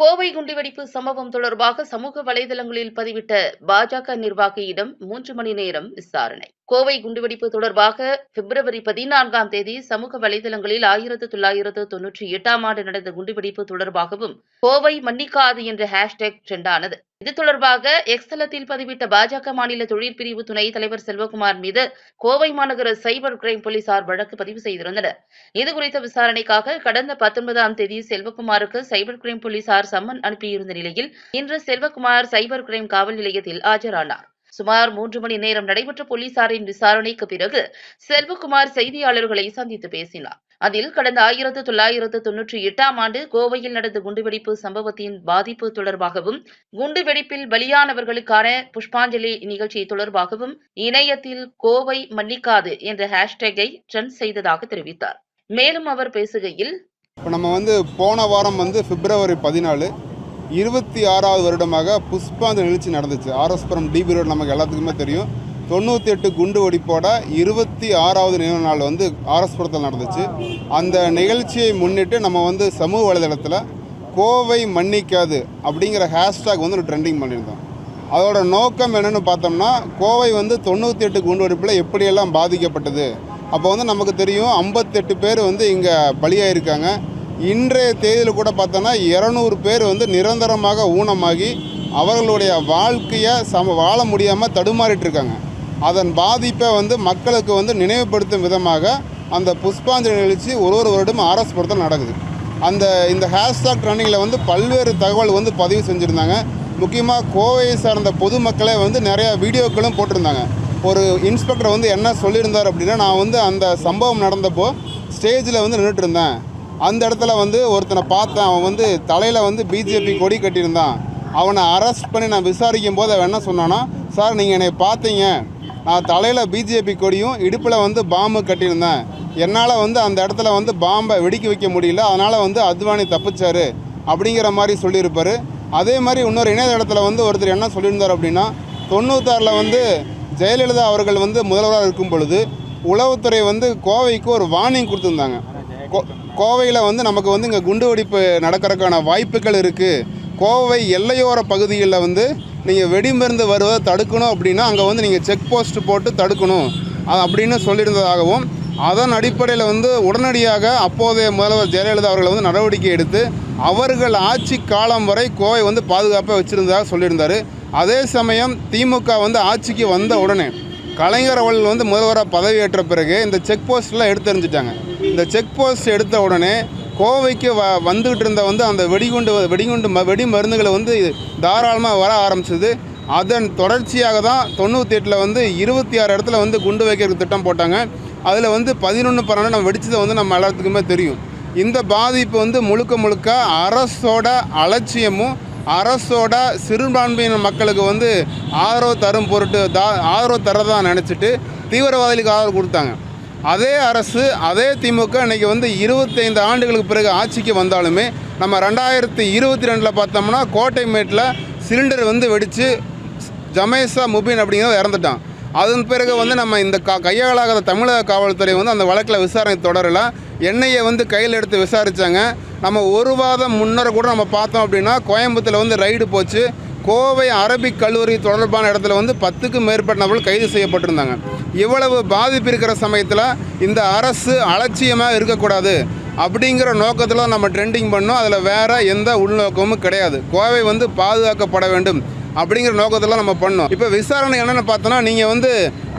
கோவை குண்டுவெடிப்பு சம்பவம் தொடர்பாக சமூக வலைதளங்களில் பதிவிட்ட பாஜக நிர்வாகியிடம் மூன்று மணி நேரம் விசாரணை. கோவை குண்டுவெடிப்பு தொடர்பாக பிப்ரவரி பதினான்காம் தேதி சமூக வலைதளங்களில் ஆயிரத்து தொள்ளாயிரத்து தொன்னூற்றி எட்டாம் ஆண்டு நடந்த குண்டுவெடிப்பு தொடர்பாகவும் கோவை மன்னிக்காது என்ற ஹேஷ்டேக் ட்ரெண்டானது இது தொடர்பாக எக்ஸ்தலத்தில் பதிவிட்ட பாஜக மாநில தொழிற்பிரிவு துணைத் தலைவர் செல்வகுமார் மீது கோவை மாநகர சைபர் கிரைம் போலீசார் வழக்கு பதிவு செய்திருந்தனர். இதுகுறித்த விசாரணைக்காக கடந்த பத்தொன்பதாம் தேதி செல்வகுமாருக்கு சைபர் கிரைம் போலீசார் சம்மன் அனுப்பியிருந்த நிலையில் இன்று செல்வகுமார் சைபர் கிரைம் காவல் நிலையத்தில் ஆஜரானார். சுமார் மூன்று மணி நேரம் நடைபெற்ற போலீசாரின் விசாரணைக்கு பிறகு செல்வகுமார் செய்தியாளர்களை சந்தித்து பேசினார். அதில் கடந்த ஆயிரத்து தொள்ளாயிரத்து தொன்னூற்றி எட்டாம் ஆண்டு கோவையில் நடந்த குண்டுவெடிப்பு சம்பவத்தின் பாதிப்பு தொடர்பாகவும் குண்டுவெடிப்பில் பலியானவர்களுக்கான புஷ்பாஞ்சலி நிகழ்ச்சி தொடர்பாகவும் இணையத்தில் கோவை மன்னிக்காது என்ற ஹேஷ்டேகை ட்ரெண்ட் செய்ததாக தெரிவித்தார். மேலும் அவர் பேசுகையில் இப்போ நம்ம வந்து போன வாரம் வந்து பிப்ரவரி பதினாலு இருபத்தி ஆறாவது வருடமாக புஷ்பாஞ்சலி நிகழ்ச்சி நடந்துச்சு. ஆர்எஸ்புரம் டிபி ரோடு நமக்கு எல்லாத்துக்குமே தெரியும். தொண்ணூற்றி எட்டு குண்டு வெடிப்போட இருபத்தி ஆறாவது நினைவு நாள் வந்து ஆர்எஸ்புரத்தில் நடந்துச்சு. அந்த நிகழ்ச்சியை முன்னிட்டு நம்ம வந்து சமூக வலைதளத்தில் கோவை மன்னிக்காது அப்படிங்கிற ஹேஷ்டாக் வந்து ஒரு ட்ரெண்டிங் பண்ணியிருந்தோம். அதோட நோக்கம் என்னென்னு பார்த்தோம்னா கோவை வந்து தொண்ணூற்றி எட்டு குண்டு வெடிப்பில் எப்படியெல்லாம் பாதிக்கப்பட்டது? அப்போ வந்து நமக்கு தெரியும் ஐம்பத்தெட்டு பேர் வந்து இங்கே பலியாயிருக்காங்க. இன்றைய தேதியில் கூட பார்த்தோன்னா இரநூறு பேர் வந்து நிரந்தரமாக ஊனமாகி அவர்களுடைய வாழ்க்கையை சம வாழ முடியாமல் தடுமாறிட்டு இருக்காங்க. அதன் பாதிப்பை வந்து மக்களுக்கு வந்து நினைவுபடுத்தும் விதமாக அந்த புஷ்பாஞ்சலி நிகழ்ச்சி ஒரு ஒரு வருடமும் அரசு படத்தில் நடக்குது. அந்த இந்த ஹேஷ்டாக் ட்ரெண்டிங்கில் வந்து பல்வேறு தகவல் வந்து பதிவு செஞ்சுருந்தாங்க. முக்கியமாக கோவையை சார்ந்த பொதுமக்களே வந்து நிறையா வீடியோக்களும் போட்டிருந்தாங்க. ஒரு இன்ஸ்பெக்டர் வந்து என்ன சொல்லியிருந்தார் அப்படின்னா நான் வந்து அந்த சம்பவம் நடந்தப்போ ஸ்டேஜில் வந்து நின்றுட்டு இருந்தேன் அந்த இடத்துல வந்து ஒருத்தனை பார்த்தேன். அவன் வந்து தலையில் வந்து பிஜேபி கொடி கட்டியிருந்தான். அவனை அரெஸ்ட் பண்ணி நான் விசாரிக்கும் போது அவன் என்ன சொன்னான்னா சார் நீங்கள் என்னை பார்த்தீங்க. நான் தலையில் பிஜேபி கொடியும் இடுப்பில் வந்து பாம்பு கட்டியிருந்தேன். என்னால் வந்து அந்த இடத்துல வந்து பாம்பை வெடிக்க வைக்க முடியல. அதனால் வந்து அத்வானி தப்பிச்சாரு. அப்படிங்கிற மாதிரி சொல்லியிருப்பார். அதே மாதிரி இன்னொரு இணையதளத்தில் வந்து ஒருத்தர் என்ன சொல்லியிருந்தார் அப்படின்னா தொண்ணூத்தாறில் வந்து ஜெயலலிதா அவர்கள் வந்து முதல்வராக இருக்கும் பொழுது உளவுத்துறை வந்து கோவைக்கு ஒரு வார்னிங் கொடுத்துருந்தாங்க. கோ கோவையில் வந்து நமக்கு வந்து இங்கே குண்டு வெடிப்பு நடக்கிறதுக்கான வாய்ப்புகள் இருக்குது கோவை எல்லையோர பகுதிகளில் வந்து நீங்கள் வெடிமருந்து வருவதை தடுக்கணும் அப்படின்னா அங்கே வந்து நீங்கள் செக் போஸ்ட் போட்டு தடுக்கணும். அது அப்படின்னு சொல்லியிருந்ததாகவும் அதன் அடிப்படையில் வந்து உடனடியாக அப்போதைய முதல்வர் ஜெயலலிதா அவர்கள் வந்து நடவடிக்கை எடுத்து அவர்கள் ஆட்சி காலம் வரை கோவை வந்து பாதுகாப்பாக வச்சுருந்ததாக சொல்லியிருந்தார். அதே சமயம் திமுக வந்து ஆட்சிக்கு வந்த உடனே கலைஞர் அவர்கள் வந்து முதல்வராக பதவியேற்ற பிறகு இந்த செக் போஸ்ட்லாம் எடுத்து எடுத்தறிஞ்சிட்டாங்க. இந்த செக் போஸ்ட் எடுத்த உடனே கோவைக்கு வ வந்துகிட்டு இருந்த வந்து அந்த வெடிகுண்டு வெடிகுண்டு ம வெடி மருந்துகளை வந்து தாராளமாக வர ஆரம்பிச்சது. அதன் தொடர்ச்சியாக தான் தொண்ணூற்றி எட்டில் வந்து இருபத்தி ஆறு இடத்துல வந்து குண்டு வைக்கிறதுக்கு திட்டம் போட்டாங்க. அதில் வந்து பதினொன்று பன்னெண்டு நம்ம வெடிச்சதை வந்து நம்ம எல்லாத்துக்குமே தெரியும். இந்த பாதிப்பு வந்து முழுக்க முழுக்க அரசோட அலட்சியமும் அரசோட சிறுபான்மையின மக்களுக்கு வந்து ஆதரவு தரும் பொருட்டு தா ஆதரவு தரதான் நினச்சிட்டு தீவிரவாதிகளுக்கு ஆதரவு கொடுத்தாங்க. அதே அரசு அதே திமுக இன்றைக்கி வந்து இருபத்தைந்து ஆண்டுகளுக்கு பிறகு ஆட்சிக்கு வந்தாலுமே நம்ம ரெண்டாயிரத்தி இருபத்தி ரெண்டில் பார்த்தோம்னா கோட்டைமேட்டில் சிலிண்டர் வந்து வெடித்து ஜமேசா முபின் அப்படிங்கிறத இறந்துட்டான். அதன் பிறகு வந்து நம்ம இந்த க கையாளாகாத தமிழக காவல்துறை வந்து அந்த வழக்கில் விசாரணை தொடரலை. எண்ணெயை வந்து கையில் எடுத்து விசாரித்தாங்க நம்ம ஒரு வாதம் முன்னர் கூட நம்ம பார்த்தோம் அப்படின்னா கோயம்புத்தூரில் வந்து ரைடு போச்சு. கோவை அரபிக் கல்லூரி தொடர்பான இடத்துல வந்து பத்துக்கும் மேற்பட்ட நபர்கள் கைது செய்யப்பட்டிருந்தாங்க. இவ்வளவு பாதிப்பு இருக்கிற சமயத்தில் இந்த அரசு அலட்சியமாக இருக்கக்கூடாது அப்படிங்கிற நோக்கத்தில் நம்ம ட்ரெண்டிங் பண்ணோம். அதில் வேறு எந்த உள்நோக்கமும் கிடையாது. கோவை வந்து பாதுகாக்கப்பட வேண்டும் அப்படிங்கிற நோக்கத்தில் நம்ம பண்ணோம். இப்போ விசாரணை என்னென்னு பார்த்தோன்னா நீங்கள் வந்து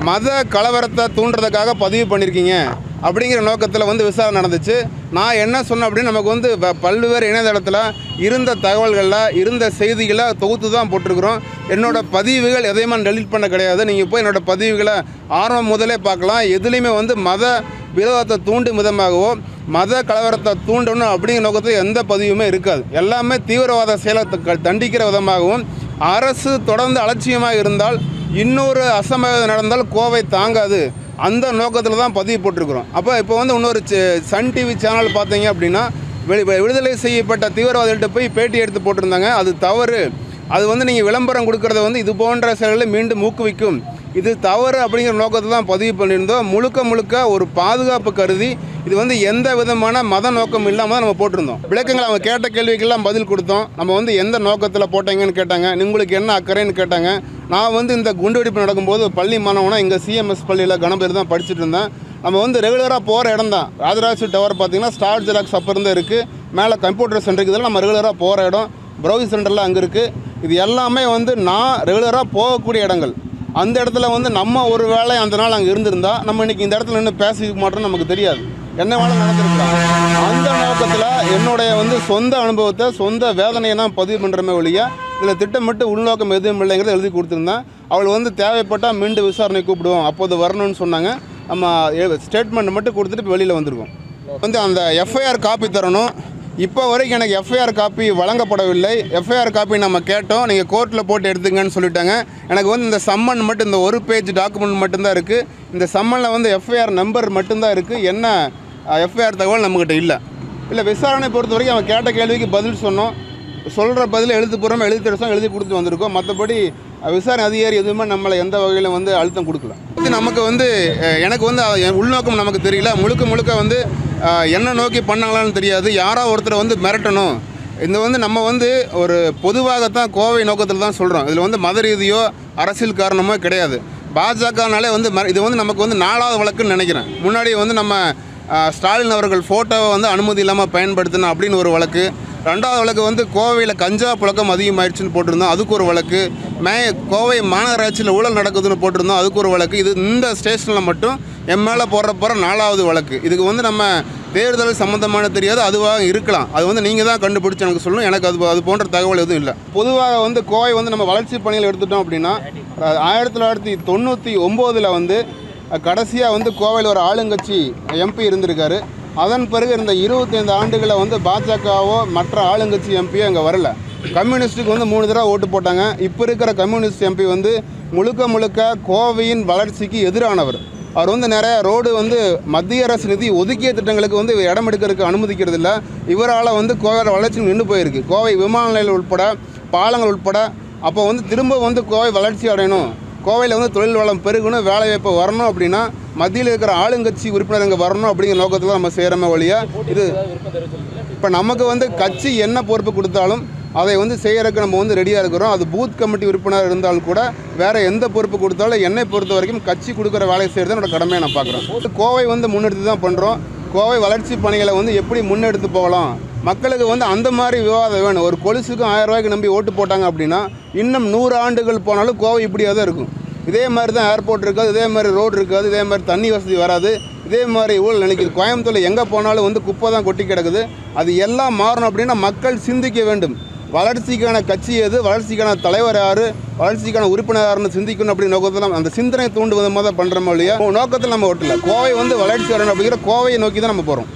மத கலவரத்தை தூண்டுறதுக்காக பதிவு பண்ணியிருக்கீங்க அப்படிங்கிற நோக்கத்தில் வந்து விசாரணை நடந்துச்சு. நான் என்ன சொன்னேன் அப்படின்னு நமக்கு வந்து ப- பல்வேறு இணையதளத்தில் இருந்த தகவல்களில் இருந்த செய்திகளை தொகுத்து தான் போட்டிருக்கிறோம். என்னோடய பதிவுகள் எதையுமே டெலிட் பண்ண கிடையாது. நீங்கள் போய் என்னோடய பதிவுகளை ஆரம்பம் முதலே பார்க்கலாம். எதுலேயுமே வந்து மத விரோதத்தை தூண்டும் விதமாகவோ மத கலவரத்தை தூண்டணும் அப்படிங்கிற நோக்கத்தில் எந்த பதிவுமே இருக்காது. எல்லாமே தீவிரவாத செயலை தண்டிக்கிற விதமாகவும் அரசு தொடர்ந்து அலட்சியமாக இருந்தால் இன்னொரு அசம்பாவிதம் நடந்தால் கோவை தாங்காது. அந்த நோக்கத்தில் தான் பதிவு போட்டிருக்கிறோம். அப்போ இப்போ வந்து இன்னொரு சன் டிவி சேனல் பார்த்தீங்க அப்படின்னா வெளி விடுதலை செய்யப்பட்ட தீவிரவாதிகள்கிட்ட போய் பேட்டி எடுத்து போட்டிருந்தாங்க. அது தவறு. அது வந்து நீங்கள் விளம்பரம் கொடுக்கறத வந்து இது போன்ற செயல்களை மீண்டும் ஊக்குவிக்கும். இது தவறு அப்படிங்கிற நோக்கத்தை தான் பதிவு பண்ணியிருந்தோம். முழுக்க முழுக்க ஒரு பாதுகாப்பு கருதி இது வந்து எந்த விதமான மத நோக்கம் இல்லாமல் தான் நம்ம போட்டிருந்தோம். விளக்கங்கள் அவங்க கேட்ட கேள்விக்கெல்லாம் பதில் கொடுத்தோம். நம்ம வந்து எந்த நோக்கத்தில் போட்டீங்கன்னு கேட்டாங்க. உங்களுக்கு என்ன அக்கறைன்னு கேட்டாங்க. நான் வந்து இந்த குண்டுவெடிப்பு நடக்கும்போது பள்ளி மாணவனா இங்கே சிஎம்எஸ் பள்ளியில் கணபதி தான் படிச்சுட்டு இருந்தேன். நம்ம வந்து ரெகுலராக போகிற இடம் தான் ராஜராஜ டவர் பார்த்தீங்கன்னா ஸ்டார் ஜெராக்ஸ் அப்போ இருந்து இருக்குது மேலே கம்ப்யூட்டர் சென்டர் இதெல்லாம் நம்ம ரெகுலராக போகிற இடம். ப்ரௌசிங் சென்டர்லாம் அங்கே இருக்குது இது எல்லாமே வந்து நான் ரெகுலராக போகக்கூடிய இடங்கள். அந்த இடத்துல வந்து நம்ம ஒரு வேளை அந்த நாள் அங்கே இருந்திருந்தா நம்ம இன்றைக்கி இந்த இடத்துல நின்று பேசிக்க மாட்டோம்னு நமக்கு தெரியாது. என்ன வேலை நடந்திருக்கலாம் அந்த நோக்கத்தில் என்னுடைய வந்து சொந்த அனுபவத்தை சொந்த வேதனையை தான் பதிவு பண்ணுறமே ஒழிய இதில் திட்டமிட்டு உள்நோக்கம் எதுவும் இல்லைங்கிறத எழுதி கொடுத்துருந்தேன் அவள் வந்து தேவைப்பட்டால் மீண்டும் விசாரணை கூப்பிடுவோம். அப்போது வரணும்னு சொன்னாங்க. நம்ம ஸ்டேட்மெண்ட் மட்டும் கொடுத்துட்டு இப்போ வெளியில் வந்திருக்கோம். வந்து அந்த எஃப்ஐஆர் காப்பி தரணும். இப்போ வரைக்கும் எனக்கு எஃப்ஐஆர் காப்பி வழங்கப்படவில்லை. எஃப்ஐஆர் காப்பி நம்ம கேட்டோம். நீங்கள் கோர்ட்டில் போட்டு எடுத்துங்கன்னு சொல்லிட்டாங்க. எனக்கு வந்து இந்த சம்மன் மட்டும் இந்த ஒரு பேஜ் டாக்குமெண்ட் மட்டும்தான் இருக்குது இந்த சம்மனில் வந்து எஃப்ஐஆர் நம்பர் மட்டும்தான் இருக்குது என்ன எஃப்ஐஆர் தகவல் நம்மக்கிட்ட இல்லை. இல்லை விசாரணை பொறுத்த வரைக்கும் அவன் கேட்ட கேள்விக்கு பதில் சொன்னோம். சொல்கிற பதில் எழுத்துப்பூர்வமாக எழுதி தரசம் எழுதி கொடுத்து வந்திருக்கோம். மற்றபடி விசாரணை அதிகாரி எதுவுமே நம்மளை எந்த வகையில் வந்து அழுத்தம் கொடுக்கல. இது நமக்கு வந்து எனக்கு வந்து என் உள்நோக்கம் நமக்கு தெரியல. முழுக்க முழுக்க வந்து என்ன நோக்கி பண்ணாங்களான்னு தெரியாது. யாரோ ஒருத்தரை வந்து மிரட்டணும். இந்த வந்து நம்ம வந்து ஒரு பொதுவாகத்தான் கோவை நோக்கத்தில் தான் சொல்கிறோம் இதில் வந்து மத ரீதியோ அரசியல் காரணமோ கிடையாது. பாஜகனாலே வந்து ம- இது வந்து நமக்கு வந்து நாலாவது வழக்குன்னு நினைக்கிறேன். முன்னாடி வந்து நம்ம ஸ்டாலின் அவர்கள் ஃபோட்டோவை வந்து அனுமதி இல்லாமல் பயன்படுத்தினோம் அப்படின்னு ஒரு வழக்கு. ரெண்டாவது வழக்கு வந்து கோவையில் கஞ்சா புழக்கம் அதிகமாயிடுச்சுன்னு போட்டிருந்தோம். அதுக்கு ஒரு வழக்கு. மே கோவை மாநகராட்சியில் ஊழல் நடக்குதுன்னு போட்டிருந்தோம். அதுக்கு ஒரு வழக்கு. இது இந்த ஸ்டேஷனில் மட்டும் என் மேலே போடுற போகிற நாலாவது வழக்கு. இதுக்கு வந்து நம்ம தேர்தல் சம்மந்தமான தெரியாது. அதுவாக இருக்கலாம். அது வந்து நீங்கள் தான் கண்டுபிடிச்சு எனக்கு சொல்லணும். எனக்கு அது அது போன்ற தகவல் எதுவும் இல்லை. பொதுவாக வந்து கோவை வந்து நம்ம வளர்ச்சி பணிகள் எடுத்துட்டோம் அப்படின்னா ஆயிரத்தி தொள்ளாயிரத்தி தொண்ணூற்றி ஒம்போதில் வந்து கடைசியாக வந்து கோவையில் ஒரு ஆளுங்கட்சி எம்பி இருந்திருக்காரு. அதன் பிறகு இந்த இருபத்தைந்து ஆண்டுகளை வந்து பாஜகவோ மற்ற ஆளுங்கட்சி எம்பியோ அங்கே வரல. கம்யூனிஸ்ட்டுக்கு வந்து மூணு தடவை ஓட்டு போட்டாங்க. இப்போ இருக்கிற கம்யூனிஸ்ட் எம்பி வந்து முழுக்க முழுக்க கோவையின் வளர்ச்சிக்கு எதிரானவர். அவர் வந்து நிறைய ரோடு வந்து மத்திய அரசு நிதி ஒதுக்கிய திட்டங்களுக்கு வந்து இடம் எடுக்கிறதுக்கு அனுமதிக்கிறது இல்லை இவரால் வந்து கோவை வளர்ச்சி நின்று போயிருக்கு. கோவை விமான நிலையம் உட்பட பாலங்கள் உட்பட அப்போ வந்து திரும்ப வந்து கோவை வளர்ச்சி அடையணும். கோவையில் வந்து தொழில் வளம் பெருகணும் வேலைவாய்ப்பு வரணும் அப்படின்னா மத்தியில் இருக்கிற ஆளுங்கட்சி உறுப்பினர் இங்கே வரணும் அப்படிங்கிற நோக்கத்தில் நம்ம செய்கிறோமே ஒழிய இது இப்போ நமக்கு வந்து கட்சி என்ன பொறுப்பு கொடுத்தாலும் அதை வந்து செய்கிறதுக்கு நம்ம வந்து ரெடியாக இருக்கிறோம். அது பூத் கமிட்டி உறுப்பினர் இருந்தாலும் கூட வேறு எந்த பொறுப்பு கொடுத்தாலும் என்னை பொறுத்த வரைக்கும் கட்சி கொடுக்குற வேலையை செய்கிறது என்னோட கடமையை நான் பார்க்குறேன். கோவை வந்து முன்னெடுத்து தான் பண்ணுறோம் கோவை வளர்ச்சி பணிகளை வந்து எப்படி முன்னெடுத்து போகலாம்? மக்களுக்கு வந்து அந்த மாதிரி விவாதம் வேணும். ஒரு கொலுசுக்கும் ஆயிரம் ரூபாய்க்கு நம்பி ஓட்டு போட்டாங்க அப்படின்னா இன்னும் நூறு ஆண்டுகள் போனாலும் கோவை இப்படியாக தான் இருக்கும். இதே மாதிரி தான் ஏர்போர்ட் இருக்காது இதே மாதிரி ரோடு இருக்காது இதே மாதிரி தண்ணி வசதி வராது இதே மாதிரி ஊழல் நினைக்குது. கோயம்புத்தூரில் எங்கே போனாலும் வந்து குப்பை தான் கொட்டி கிடக்குது. அது எல்லாம் மாறணும் அப்படின்னா மக்கள் சிந்திக்க வேண்டும். வளர்ச்சிக்கான கட்சி எது வளர்ச்சிக்கான தலைவர் யார் வளர்ச்சிக்கான உறுப்பினர் யாருன்னு சிந்திக்கணும் அப்படின்னு நோக்கத்தில் அந்த சிந்தனை தூண்டு விதமாக தான் பண்ணுறோமோ இல்லையா? நோக்கத்தில் நம்ம ஓட்டல. கோவை வந்து வளர்ச்சி வரணும் அப்படிங்கிற கோவையை நோக்கி தான் நம்ம போகிறோம்